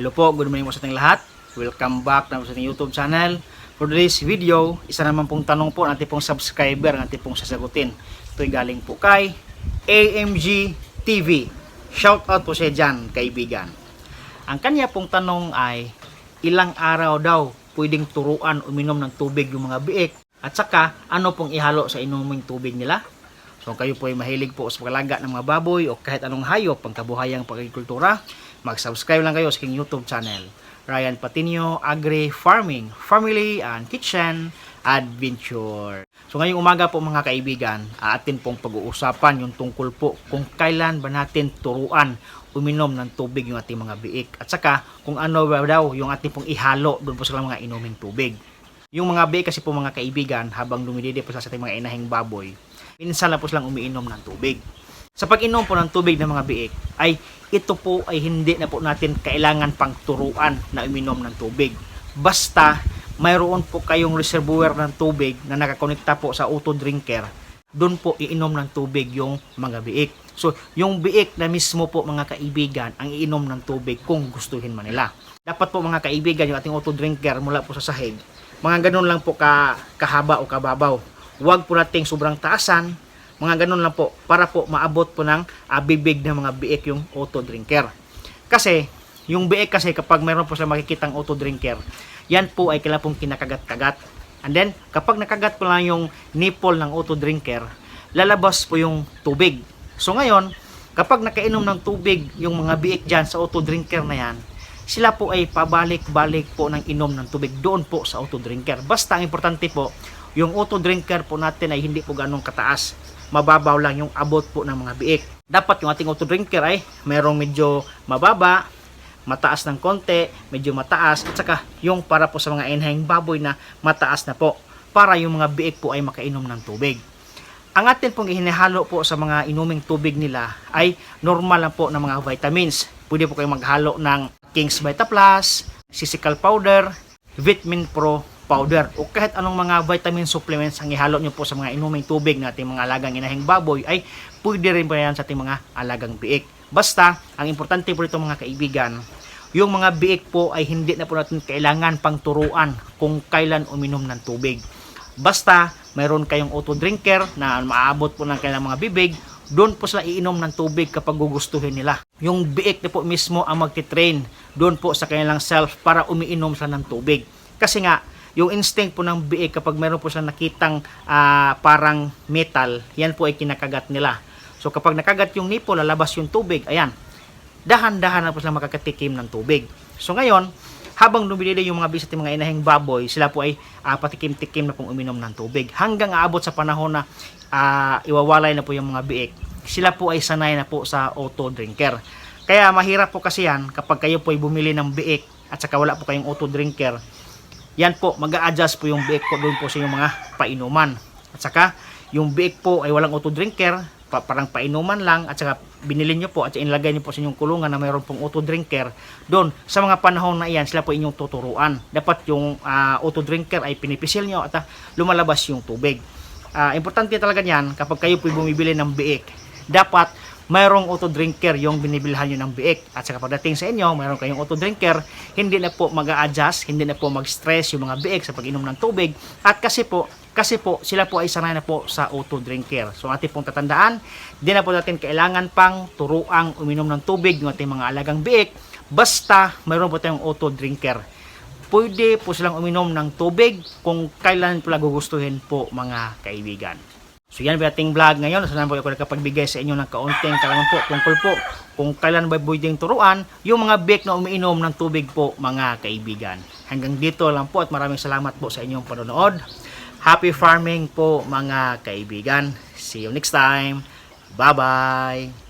hello po, good morning po sa ating lahat. Welcome back na sa ating YouTube channel. For today's video, isa naman pong tanong po ng ating pong subscriber ang ating pong sasagutin. Ito'y galing po kay AMG TV. Shout out po siya dyan, kaibigan. Ang kanya pong tanong ay, ilang araw daw pwedeng turuan uminom ng tubig yung mga biik? At saka, ano pong ihalo sa inuming tubig nila? So kayo po ay mahilig po sa paglaga ng mga baboy o kahit anong hayop pang kabuhayang pagkikultura, mag-subscribe lang kayo sa aking YouTube channel. Ryan Patinio Agri Farming, Family and Kitchen Adventure. So ngayong umaga po mga kaibigan, atin pong pag-uusapan yung tungkol po kung kailan ba natin turuan uminom ng tubig yung ating mga biik. At saka kung ano ba daw yung ating pong ihalo doon po sa mga inuming tubig. Yung mga biik kasi po mga kaibigan, habang dumididi po sa ating mga inahing baboy, minsan lang po silang umiinom ng tubig. Sa pag-inom po ng tubig ng mga biik, ay ito po ay hindi na po natin kailangan pang turuan na uminom ng tubig. Basta mayroon po kayong reservoir ng tubig na nakakonekta po sa auto drinker, doon po iinom ng tubig yung mga biik. So, yung biik na mismo po mga kaibigan ang iinom ng tubig kung gustuhin man nila. Dapat po mga kaibigan yung ating auto drinker mula po sa sahig, mga ganun lang po ka, kahaba o kababaw. Huwag po nating sobrang taasan, mga ganun lang po para po maabot po ng ah, bibig ng mga biik yung auto drinker. Kasi yung biik kasi kapag mayroon po silang makikitang auto drinker, yan po ay kailangan pong kinakagat-kagat. And then kapag nakagat po lang yung nipple ng auto drinker, lalabas po yung tubig. So ngayon, kapag nakainom ng tubig yung mga biik dyan sa auto drinker na yan, sila po ay pabalik-balik po ng inom ng tubig doon po sa auto drinker. Basta ang importante po, yung auto drinker po natin ay hindi po ganong kataas. Mababaw lang yung abot po ng mga biik. Dapat yung ating auto drinker ay mayroong medyo mababa, mataas ng konti, medyo mataas, at saka yung para po sa mga inhahing baboy na mataas na po para yung mga biik po ay makainom ng tubig. Ang atin pong ihinahalo po sa mga inuming tubig nila ay normal lang po ng mga vitamins. Pwede po kayong maghalo ng King's Vita Plus, Sisical Powder, Vitamin Pro Powder o kahit anong mga vitamin supplements ang ihalo nyo po sa mga inuming tubig na ating mga alagang inahing baboy ay pwede rin po yan sa ating mga alagang biik. Basta, ang importante po dito mga kaibigan, yung mga biik po ay hindi na po natin kailangan pang turuan kung kailan uminom ng tubig. Basta, mayroon kayong auto drinker na maabot po ng kailang mga bibig, doon po sila iinom ng tubig kapag gugustuhin nila. Yung biik na po mismo ang magtitrain doon po sa kanilang self para umiinom sila ng tubig. Kasi nga, yung instinct po ng biik kapag meron po silang nakitang ah, parang metal, yan po ay kinakagat nila. So kapag nakagat yung nipo, lalabas yung tubig, ayan, dahan-dahan na po sila makakatikim ng tubig. So ngayon, habang dumidili yung mga bisat mga inahing baboy, sila po ay ah, patikim-tikim na pong uminom ng tubig. Hanggang aabot sa panahon na ah, iwawalay na po yung mga biik, sila po ay sanay na po sa auto drinker. Kaya mahirap po kasi yan kapag kayo po ay bumili ng biik at saka wala po kayong auto drinker. Yan po, mag adjust po yung biik po doon po sa yung mga painuman. At saka, yung biik po ay walang auto drinker, pa, parang painuman lang at saka binili nyo po at inilagay nyo po sa inyong kulungan na mayroon pong auto drinker doon. Sa mga panahon na iyan sila po inyong tuturuan. Dapat yung ah, auto drinker ay pinipisil nyo at ah, lumalabas yung tubig. Ah, importante talaga yan kapag kayo po bumibili ng biik dapat mayroong auto drinker yung binibilhan nyo ng biik at saka pagdating sa inyo mayroon kayong auto drinker hindi na po mag-a-adjust hindi na po mag-stress yung mga biik sa pag-inom ng tubig at kasi po kasi po sila po ay sanay na po sa auto drinker. So ating pong tatandaan, di na po natin kailangan pang turuang uminom ng tubig ng ating mga alagang biik basta mayroon po tayong auto drinker. Pwede po silang uminom ng tubig kung kailan po gugustuhin po mga kaibigan. So yan po ating vlog ngayon. Sana po ako nakapagbigay sa inyo ng kaunting kalamang po tungkol po kung kailan ba pwedeng turuan yung mga biik na umiinom ng tubig po mga kaibigan. Hanggang dito lang po at maraming salamat po sa inyong panonood. Happy farming po mga kaibigan. See you next time. Bye-bye.